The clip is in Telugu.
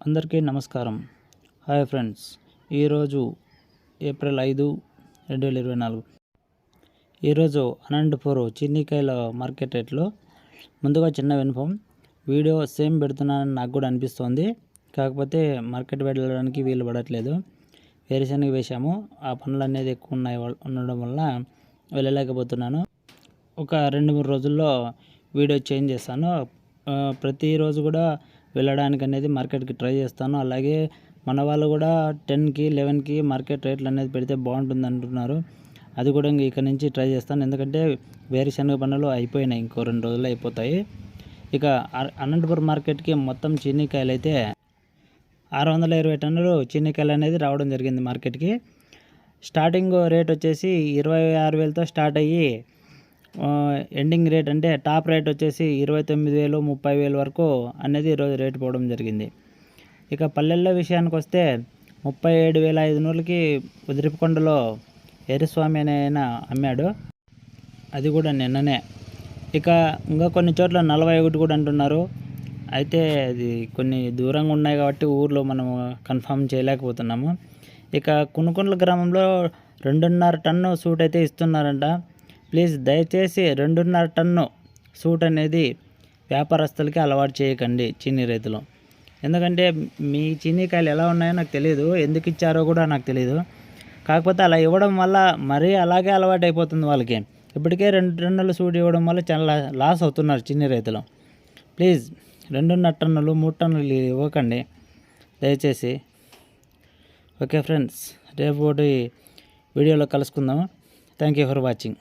అందరికీ నమస్కారం. Hi friends. ఈరోజు ఏప్రిల్ ఐదు రెండు వేల ఇరవై నాలుగు. ఈరోజు అనంతపూర్ చిన్నికాయల మార్కెట్ రేట్లో ముందుగా చిన్న వినపం వీడియో సేమ్ పెడుతున్నానని నాకు కూడా అనిపిస్తోంది. కాకపోతే మార్కెట్ వెళ్ళడానికి వీలు పడట్లేదు. వేరుశనగ వేశాము. ఆ పనులు అనేది ఎక్కువ ఉన్నాయి ఉండడం వల్ల వెళ్ళలేకపోతున్నాను. ఒక రెండు మూడు రోజుల్లో వీడియో చేంజ్ చేస్తాను. ప్రతిరోజు కూడా వెళ్ళడానికి అనేది మార్కెట్కి ట్రై చేస్తాను. అలాగే మన వాళ్ళు కూడా టెన్కి లెవెన్కి మార్కెట్ రేట్లు అనేది పెడితే బాగుంటుంది అంటున్నారు అది కూడా ఇంక ఇక్కడ నుంచి ట్రై చేస్తాను. ఎందుకంటే వేరుశనగ పనులు అయిపోయినాయి ఇంకో రెండు రోజుల్లో అయిపోతాయి. ఇక అనంతపురం మార్కెట్కి మొత్తం చీనీకాయలు అయితే ఆరు వందల ఇరవై టన్నులు చీనీకాయలు అనేది రావడం జరిగింది మార్కెట్కి. స్టార్టింగ్ రేట్ వచ్చేసి ఇరవై ఆరు వేలతో స్టార్ట్ అయ్యి ఎండింగ్ రేట్ అంటే టాప్ రేట్ వచ్చేసి ఇరవై తొమ్మిది వేలు ముప్పై వేలు వరకు అనేది ఈరోజు రేటు పోవడం జరిగింది. ఇక పల్లెల్లో విషయానికి వస్తే ముప్పై ఏడు వేల ఐదు నూరులకి ఉదిరిపికొండలో ఎరుస్వామి అనే ఆయన అమ్మాడు. అది కూడా నిన్ననే. ఇక ఇంకా కొన్ని చోట్ల నలభై ఒకటి కూడా అంటున్నారు. అయితే అది కొన్ని దూరంగా ఉన్నాయి కాబట్టి ఊర్లో మనం కన్ఫర్మ్ చేయలేకపోతున్నాము. ఇక కొనుకొండల గ్రామంలో రెండున్నర టన్ను సూట్ అయితే ఇస్తున్నారంట. ప్లీజ్ దయచేసి రెండున్నర టన్ను సూట్ అనేది వ్యాపారస్తులకి అలవాటు చేయకండి చీనీ రైతులు. ఎందుకంటే మీ చీనీకాయలు ఎలా ఉన్నాయో నాకు తెలియదు ఎందుకు ఇచ్చారో కూడా నాకు తెలియదు కాకపోతే అలా ఇవ్వడం వల్ల మరీ అలాగే అలవాటు అయిపోతుంది వాళ్ళకి. ఇప్పటికే రెండు టన్నులు సూట్ ఇవ్వడం వల్ల చాలా లాస్ అవుతున్నారు చిన్ని రైతులు. ప్లీజ్ రెండున్నర టన్నులు మూడు టన్నులు ఇవ్వకండి. దయచేసి. ఓకే ఫ్రెండ్స్ రేపు వీడియోలో కలుసుకుందాము థ్యాంక్ యూ ఫర్ వాచింగ్.